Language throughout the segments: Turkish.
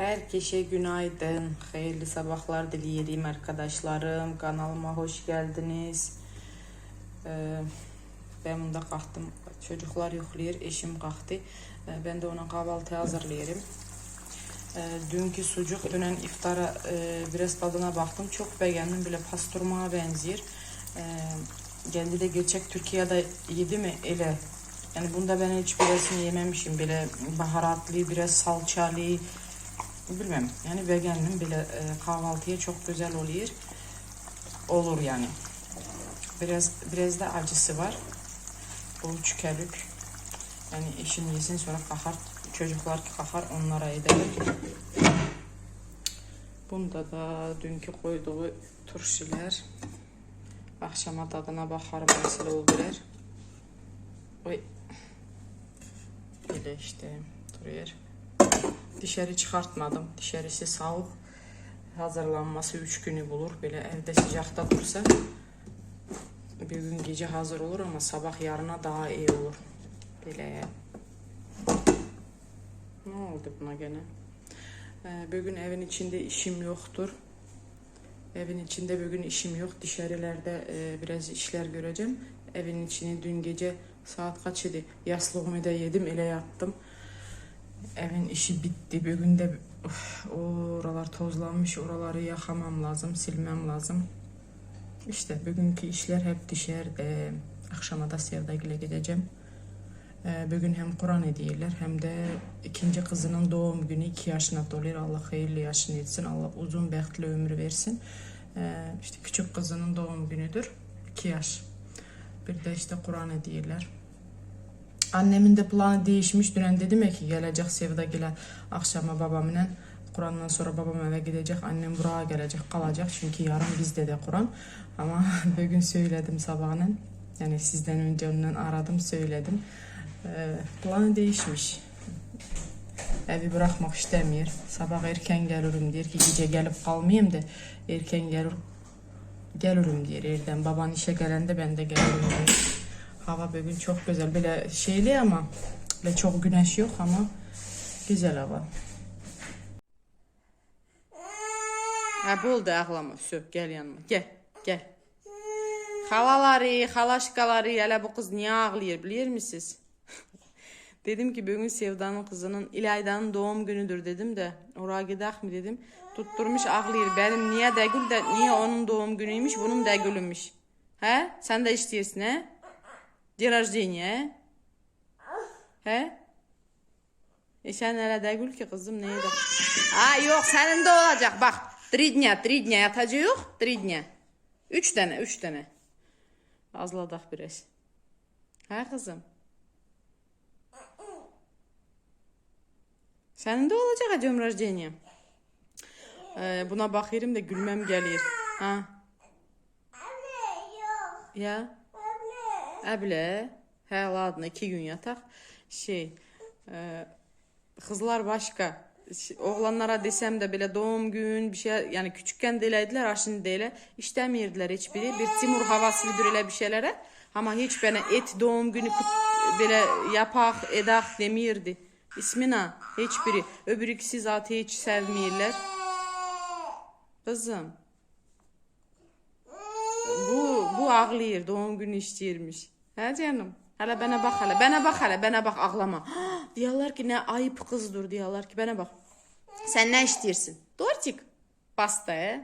Herkese günaydın. Hayırlı sabahlar dileyelim arkadaşlarım. Kanalıma hoş geldiniz. Ee, ben bunda kalktım. Çocuklar yokluyor. Eşim kalktı. Ee, ben de ona kahvaltı hazırlayırım. Ee, dünkü sucuk, dünen iftara e, biraz tadına baktım. Çok beğendim. Bile pasturmaya benziyor. Ee, kendi de gerçek Türkiye'de yedi mi ele yani bunda ben hiç birazını yememişim. Böyle baharatlı, biraz salçalı, bilmem. Yani veganım bile e, kahvaltıya çok güzel oluyor. Olur yani. Biraz biraz da acısı var. Bu çükürük. Yani eşim yesin sonra kahar. Çocuklar kahar onlara ederim. Bunda da dünkü koyduğu turşiler. Akşama tadına bakarım nasıl oldular. Oy. Böyle işte duruyor. Dışarı çıkartmadım. Dışarısı soğuk. Hazırlanması 3 günü bulur. Böyle evde sıcakta dursa bir gün gece hazır olur ama sabah yarına daha iyi olur. Böyle. Ne oldu buna gene? Ee, bugün evin içinde işim yoktur. Evin içinde bugün işim yok. Dışarılarda e, biraz işler göreceğim. Evin içini dün gece saat kaç idi? Yaslığımı da yedim, ile yattım. Evin işi bitti. Bugün de uf, oralar tozlanmış. Oraları yakamam lazım, silmem lazım. İşte bugünkü işler hep dışarıda. Akşama da Sevdagil'e gideceğim. Ee, bugün hem Kur'an ediyorlar hem de ikinci kızının doğum günü 2 yaşına doluyor. Allah hayırlı yaşını etsin. Allah uzun bəxtli ömür versin. Ee, işte küçük kızının doğum günüdür. 2 yaş. Bir de işte Kur'an ediyorlar. Annemin de planı değişmiş. Dünən dedim ki gelecek Sevdagil'e akşama babamla. Kur'an'dan sonra babam eve gidecek. Annem buraya gelecek, kalacak. Çünkü yarın bizde de Kur'an. Ama bugün söyledim sabahın. Yani sizden önce ondan aradım, söyledim. Ee, planı değişmiş. Evi bırakmak istemiyor. Sabah erken gelirim diyor ki gece gelip kalmayayım da erken gelir gelirim diyor evden. Baban işe gelende ben de gelirim diyor. Hava bugün çok güzel. Böyle şeyli ama böyle çok güneş yok ama güzel hava. Ha buldu ağlama. Sö, gel yanıma. Gel, gel. Halaları, halaşkaları, hele bu kız niye ağlıyor biliyor musunuz? dedim ki bugün Sevda'nın kızının İlayda'nın doğum günüdür dedim de oraya gidek mi dedim. Tutturmuş ağlıyor. Benim niye Degül de niye onun doğum günüymüş bunun Degül'ümmüş. He? Sen de istiyorsun he? Dень rождения he? He? E sen hele Degül ki kızım neydi? Aa yok senin de olacak bak. Три дня, три дня yatacak. Три дня. Üç tane, üç tane. Azladak biraz. Ha kızım? Senin de olacak acım rождения. Ee, buna bakıyorum da gülmem geliyor. Ha? Ya? Əblə. Hə, ladna, iki gün yataq. Şey, e, kızlar başka. Ş- Oğlanlara desəm də belə doğum gün, bir şey, yəni küçükkən də elədilər, ha şimdi də elə. İstəmirdilər heç biri. Bir Timur havasıdır elə bir şeylərə. Amma heç belə et doğum günü belə yapaq, edaq demirdi. İsmina heç biri. Öbür ikisi zaten heç sevmirlər. Kızım. Bu ağlayır, doğum günü istəyirmiş. Hə canım? Hələ bana bax hələ. Bana bax hələ, bana bax ağlama. Diyorlar ki ne ayıp kızdır diyorlar ki bana bak. Sen ne istəyirsin? Tortik. Pasta he?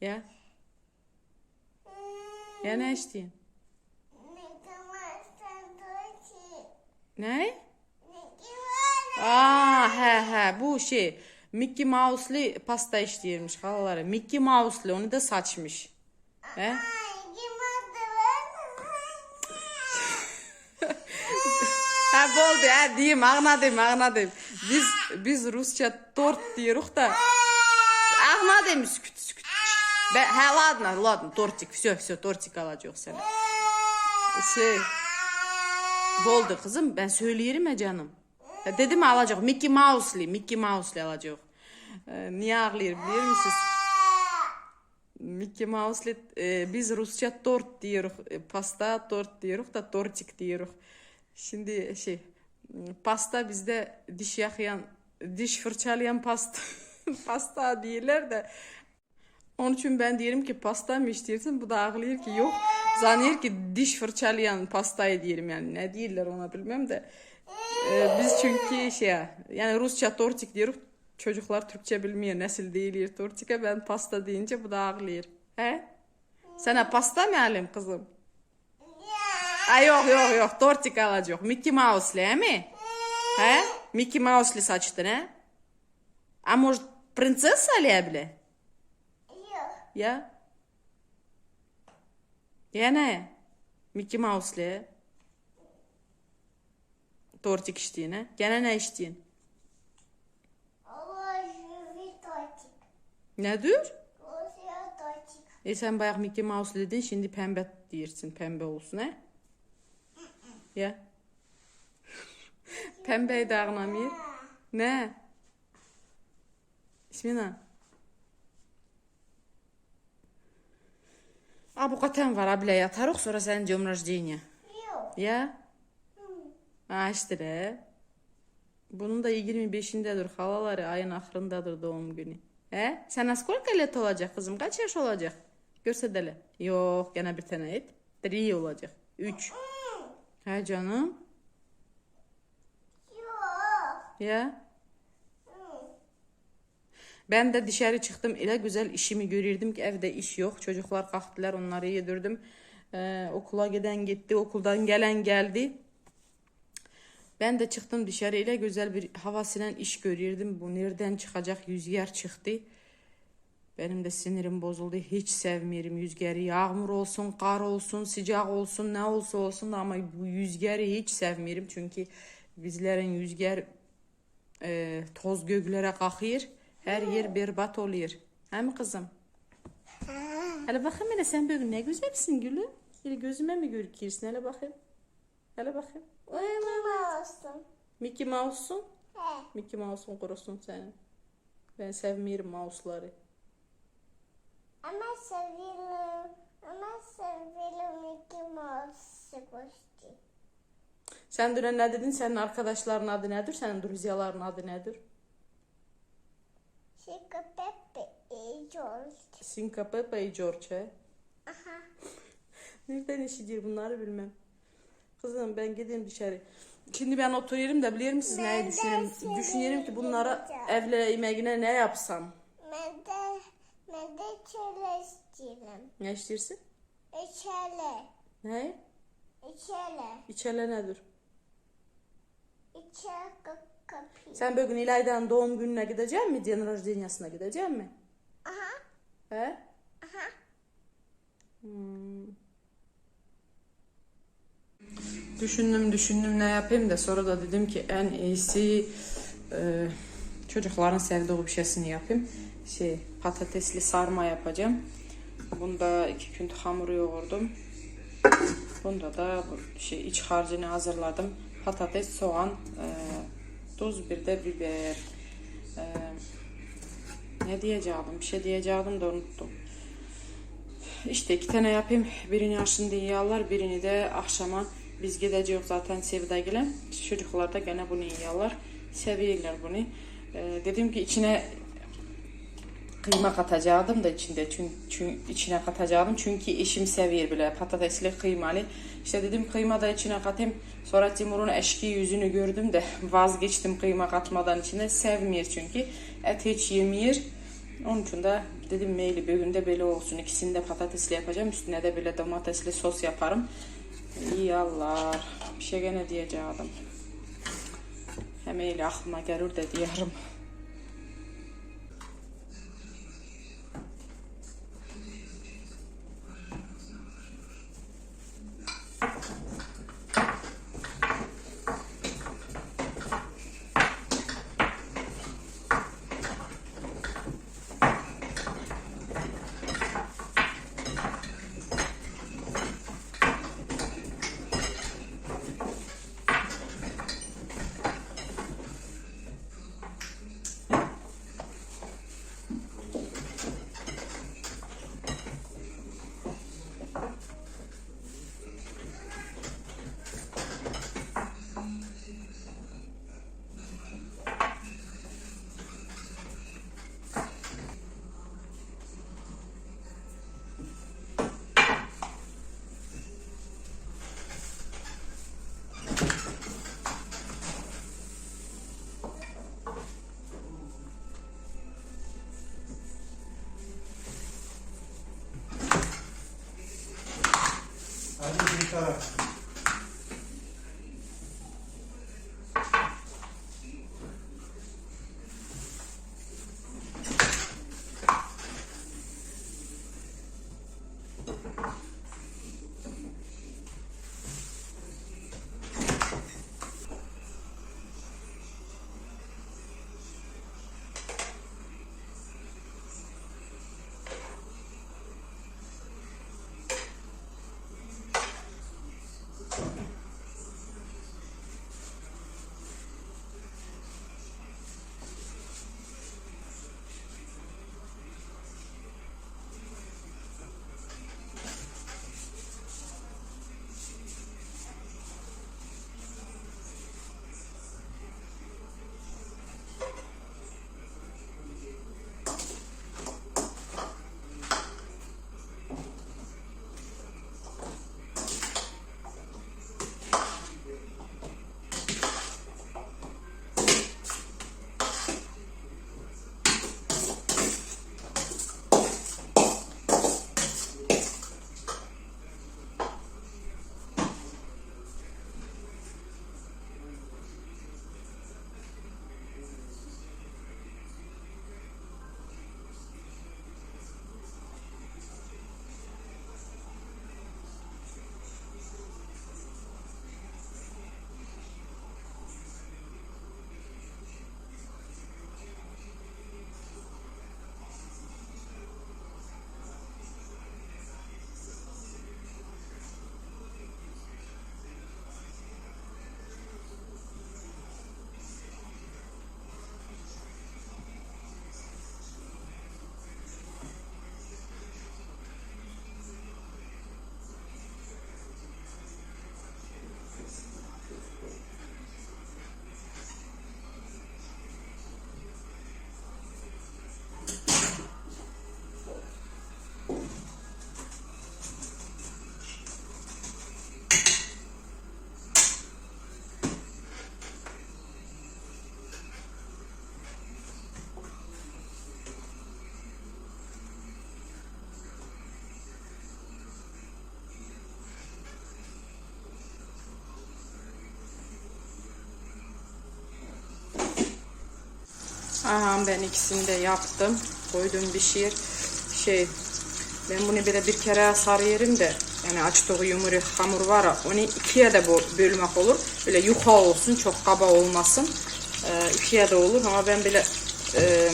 Ya. Ya ne istəyirsin? Ne? Aa, hə, hə, bu şey Mickey Mouse'li pasta istəyirmiş xalaları. Mickey Mouse'li onu da saçmış. He? Ha oldu ha diyeyim anladım anladım. Biz biz Rusça tort diyoruz da. Anladım sküt sküt. Ben, ha ладно ладно тортик все все тортик alacak sana. Şey. Boldu kızım ben söyleyelim ya canım. Ya dedim alacak Mickey Mouse'li Mickey Mouse'li alacak. Ee, niye ağlıyor biliyor musunuz? Mickey Mouse'li e, biz Rusça tort diyoruz. E, pasta tort diyoruz da tortik diyoruz. Şimdi şey pasta bizde diş yakıyan diş fırçalayan pasta pasta değiller de onun için ben diyelim ki pasta mı istiyorsun? Bu da ağlıyor ki yok. Zannediyor ki diş fırçalayan pastayı diyelim yani. Ne değiller ona bilmem de. Ee, biz çünkü şey yani Rusça tortik diyoruz. Çocuklar Türkçe bilmiyor. Nesil değil tortike. Ben pasta deyince bu da ağlıyor. He? Sana pasta mı alayım kızım? Ay yok yok yok. Tortik alacak. Mickey Mouse'li he mi? He? Mickey Mouse'li saçtın he? А может, принцесса alabilir? Ya? Ya ne? Mickey Mouse'li. Tortik içtiğine. Gene ne içtiğin? Ne Nədir? E sen bayağı Mickey Mouse dedin, şimdi pembe deyirsin, pembe olsun, he? Ya. pembe de ağlamıyor. Ne? İsmina. Abukatan var abla yatarık sonra senin diyom rajdinya. Ya? Ha işte. Bunun da 25'indedir halaları ayın ahırındadır doğum günü. He? Sen сколько lет olacak kızım? Kaç yaş olacak? Görse dele. Yok gene bir tane et. 3 olacak. 3. He canım. Ya? Ben de dışarı çıktım. Elə güzel işimi görürdüm ki evde iş yok. Çocuklar kalktılar onları yedirdim. Ee, okula giden gitti. Okuldan gelen geldi. Ben de çıktım dışarı ile güzel bir havasıyla iş görürdüm. Bu nereden çıkacak rüzgar çıktı. Benim de sinirim bozuldu. Hiç sevmiyorum rüzgarı. Yağmur olsun, kar olsun, sıcak olsun, ne olsa olsun ama bu rüzgarı hiç sevmiyorum. Çünkü bizlerin rüzgar e, toz göklere kalkıyor. Her yer berbat oluyor. He mi kızım? Hele bakayım hele sen böyle ne güzelsin gülüm. Hele gözüme mi görüküyorsun? Hele bakayım. Hele bakayım. Mickey Mouse'sun. Mickey Mouse'un kurusun senin. Ben sevmiyorum mouse'ları. Ama seviyorum. Ama seviyorum Mickey Mouse koştu. Sen dün ne dedin? Senin arkadaşların adı nedir? Senin Druzyaların adı nedir? Chica Pepe e George. Sinka Peppa и George. he? Aha. Nereden işidir bunları bilmem. Kızım ben gideyim dışarı. Şimdi ben oturuyorum da bilir misiniz Ben düşünüyorum? Düşünüyorum ki bunlara evle yemeğine ne yapsam? Ben de, ben de çöle istiyorum. Ne istiyorsun? İçele. Ne? İçele. İçele nedir? İçele kapıyı. Sen bugün İlayda'nın doğum gününe gidecek mi? Diyen rojdenyasına gidecek mi? Aha. He? Aha. Hmm. Düşündüm düşündüm ne yapayım da sonra da dedim ki en iyisi e, çocukların sevdiği bir şeysini yapayım. Şey patatesli sarma yapacağım. Bunda iki gün hamur yoğurdum. Bunda da şey iç harcını hazırladım. Patates, soğan, e, tuz, bir de biber. E, ne diyeceğim? Bir şey diyeceğim de unuttum. İşte iki tane yapayım. Birini şimdi yiyarlar, birini de akşama biz gideceğiz zaten Sevdagil'e. Çocuklar da gene bunu yiyorlar. Seviyorlar bunu. Ee, dedim ki içine kıyma katacaktım da içinde çünkü, çünkü içine katacaktım çünkü eşim seviyor bile patatesli kıymalı. İşte dedim kıyma da içine katayım. Sonra Timur'un eşki yüzünü gördüm de vazgeçtim kıyma katmadan içine. Sevmiyor çünkü. Et hiç yemiyor. Onun için de dedim meyli bugün de böyle olsun. İkisini de patatesli yapacağım. Üstüne de böyle domatesli sos yaparım. İyi Allah. Bir şey gene diyeceğim. Hem öyle aklıma gelir de diyelim. ಇರ್ತಾರೆ Aha ben ikisini de yaptım. Koydum bir şiir. Şey ben bunu bir de bir kere sarı yerim de yani açtığı yumuru hamur var onu ikiye de bölmek olur. Böyle yuka olsun çok kaba olmasın. Ee, ikiye de olur ama ben böyle e,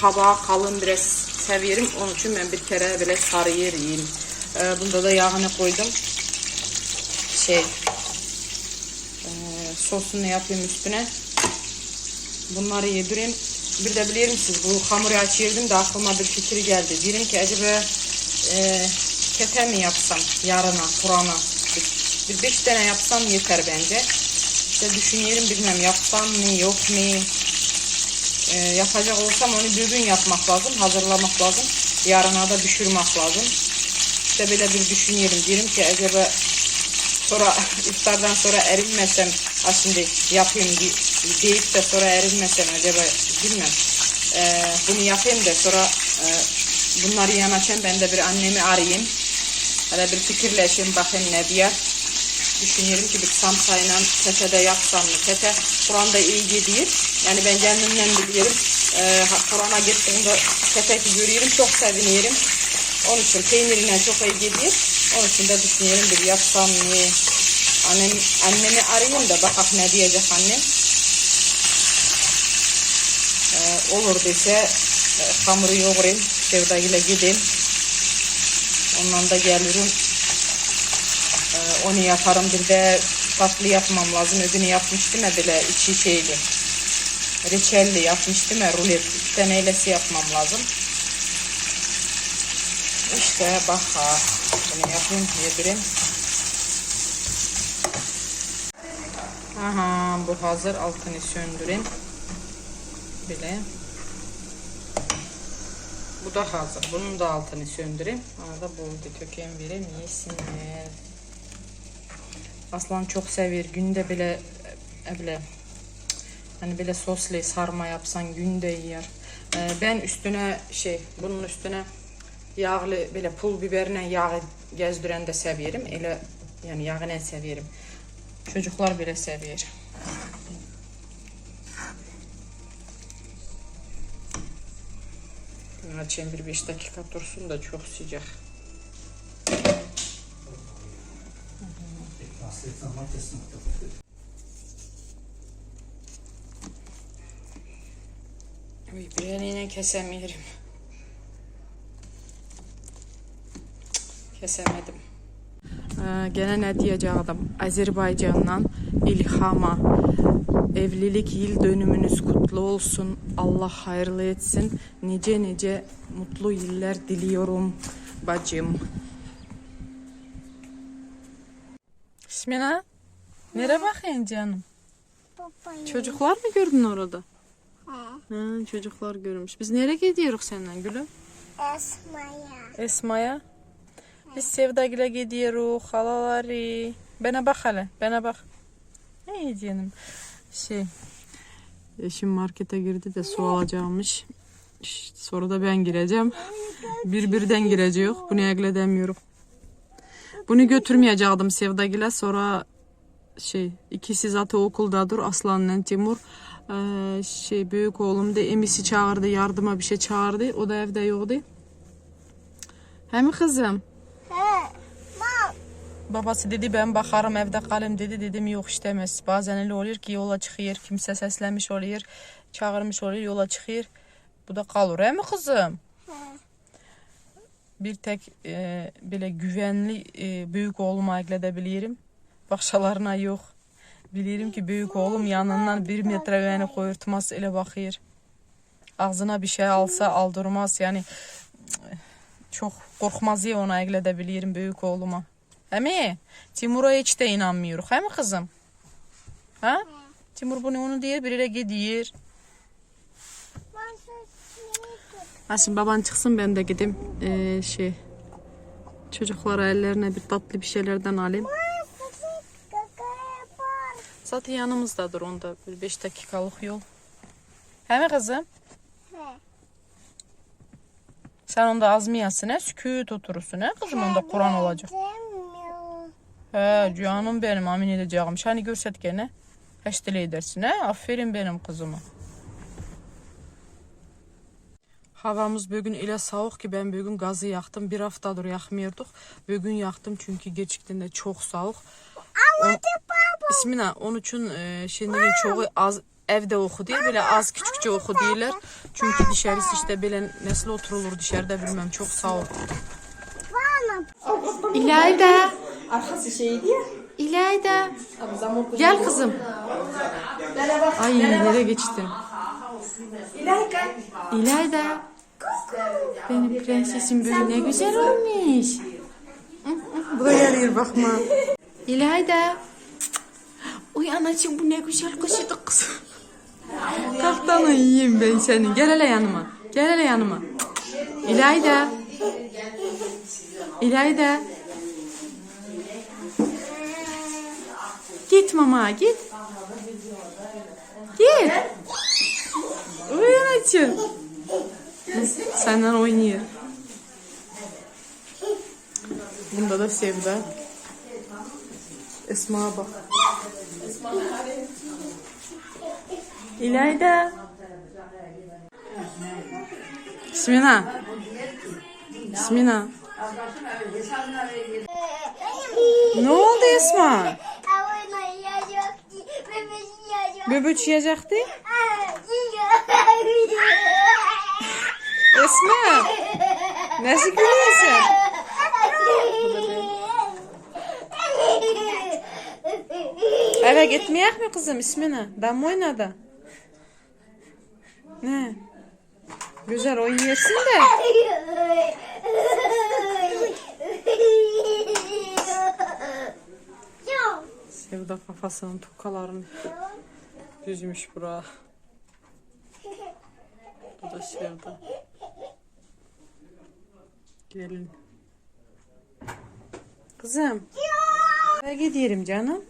kaba kalın biraz seviyorum. Onun için ben bir kere böyle sarı yer yiyeyim. Ee, bunda da yağını koydum. Şey e, sosunu yapayım üstüne. Bunları yedireyim. Bir de bilir misiniz bu hamuru açıyordum da aklıma bir fikir geldi. Dedim ki acaba e, kete mi yapsam yarına, Kur'an'a? Bir, beş tane yapsam yeter bence. İşte düşünüyorum bilmem yapsam mı yok mu? E, yapacak olsam onu bir yapmak lazım, hazırlamak lazım. Yarına da düşürmek lazım. İşte böyle bir düşünüyorum. Diyorum ki acaba sonra iftardan sonra erinmesem şimdi yapayım di- deyip de sonra erinmesem acaba bilmem Ee, bunu yapayım da sonra e, bunları yanaşan ben de bir annemi arayayım hele bir fikirleşeyim bakayım ne diye düşünüyorum ki bir samsayla tete de yapsam mı tete Kur'an'da iyi gidiyor yani ben kendimden biliyorum ee, Kur'an'a gittiğimde tete görüyorum çok seviniyorum onun için peynirine çok iyi gidiyor. Onun için de düşünüyorum bir yapsam mı? Annem, annemi arayayım da bakak ne diyecek annem. Ee, olur dese e, hamuru yoğurayım. Sevda ile gideyim. Ondan da gelirim. Ee, onu yaparım. Bir de tatlı yapmam lazım. Öbünü yapmıştım ya böyle içi şeyli. Reçelli yapmıştım ya rulet. İki tane yapmam lazım. İşte bak ha. Bunu yapayım yedireyim. Aha bu hazır. Altını söndüreyim. Bile. Bu da hazır. Bunun da altını söndüreyim. Arada buldu köken vereyim yesinler. Aslan çok sever. Günde bile e, bile hani böyle soslu sarma yapsan günde yer. Ee, ben üstüne şey bunun üstüne yağlı böyle pul biberine yağ gezdiren de severim. Elə Yani yağı severim. Çocuklar bile seviyor. Bunu açayım bir 5 dakika dursun da çok sıcak. Uy, bir kesemiyorum. Kesemedim. Ee, gene ne diyecektim? Azerbaycan'dan İlham'a evlilik yıl dönümünüz kutlu olsun. Allah hayırlı etsin. Nice nice mutlu yıllar diliyorum bacım. İsmina, nereye bakıyorsun canım? Babam. Çocuklar mı gördün orada? He. Ha, çocuklar görmüş. Biz nereye gidiyoruz senden gülüm? Esma'ya. Esma'ya. Biz Sevdagil'e gidiyoruz. Halaları. Bana bak hele. Bana bak. Ne canım? Şey. Eşim markete girdi de su alacakmış. İşte Sonra da ben gireceğim. Bir birden gireceğiz. Bunu egle demiyorum. Bunu götürmeyecektim Sevdagil'e. Sonra şey ikisi zaten okuldadır Aslan'la Timur. Ee, şey büyük oğlum da emisi çağırdı yardıma bir şey çağırdı. O da evde yoktu. He mi kızım? Babası dedi ben bakarım evde kalayım dedi. Dedim yok istemez. Bazen öyle oluyor ki yola çıkıyor. Kimse seslenmiş oluyor. Çağırmış oluyor yola çıkıyor. Bu da kalır he mi kızım? Bir tek e, bile güvenli e, büyük oğlumu ekledebilirim. Başkalarına yok. Bilirim ki büyük oğlum yanından bir metre beni koyurtmaz ile bakıyor. Ağzına bir şey alsa aldırmaz. Yani çok korkmaz ya ona ekledebilirim büyük oğluma. He mi? Timur'a hiç de inanmıyoruz. He mi kızım? Ha? Timur bunu onu diyor biriyle gidiyor. Ha şimdi baban çıksın ben de gideyim. Ee, şey çocuklara ellerine bir tatlı bir şeylerden alayım. Zaten yanımızdadır onda bir 5 dakikalık yol. He mi kızım? He. Sen onda azmiyasın he? Sükut oturursun he kızım onda Kur'an olacak. Demiyor. He canım benim amin edeceğim. Hani görset gene. Eştile edersin he? Aferin benim kızıma. Havamız bugün ile soğuk ki ben bugün gazı yaktım. Bir haftadır yakmıyorduk. Bugün yaktım çünkü gerçekten de çok soğuk. Anladı baba. İsmina onun için e, şimdinin çoğu az evde oku değil böyle az küçükçe oku değiller. Çünkü dışarısı işte böyle nasıl oturulur dışarıda bilmem çok soğuk. Bana. İlayda, Arkası şeydi ya. İlayda. Gel kızım. Ay nereye geçtin? İlayka. İlayda. Benim prensesim böyle ne güzel olmuş. Bu da bakma. İlayda. Uy anacığım bu ne güzel kuşuydu kız. Kalktan yiyeyim ben seni. Gel hele yanıma. Gel hele yanıma. İlayda. İlayda. Git mama git. Git. Uy anacığım. Senden oynuyor. Bunda da Sevda. Esma'ya bak. İlayda. İsmina. İsmina. Ne oldu Esma? Böbüç yiyecekti. Esma. Nasıl gülüyorsun? Eve gitmeyek mi kızım ismine? Dam oynadı. Ne? Güzel oyun yersin de. Sevda kafasının tokalarını düzmüş bura. Bu da Sevda. Gelin. Kızım. Eve gidiyorum canım.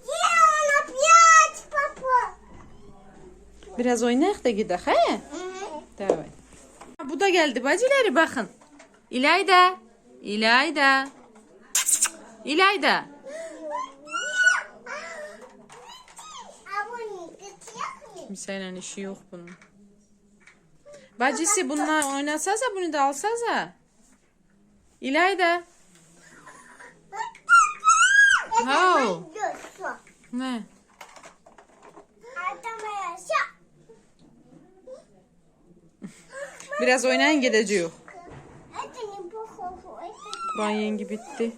Biraz oynayak da gidelim he? Davay. Bu da geldi bacıları bakın. İlayda. İlayda. İlayda. Kimseyle işi yok bunun. Bacısı bununla oynasansa bunu da alsansa. İlayda. Ha. Ne? Biraz oynayın gideceğiz. Kur'an yengi bitti.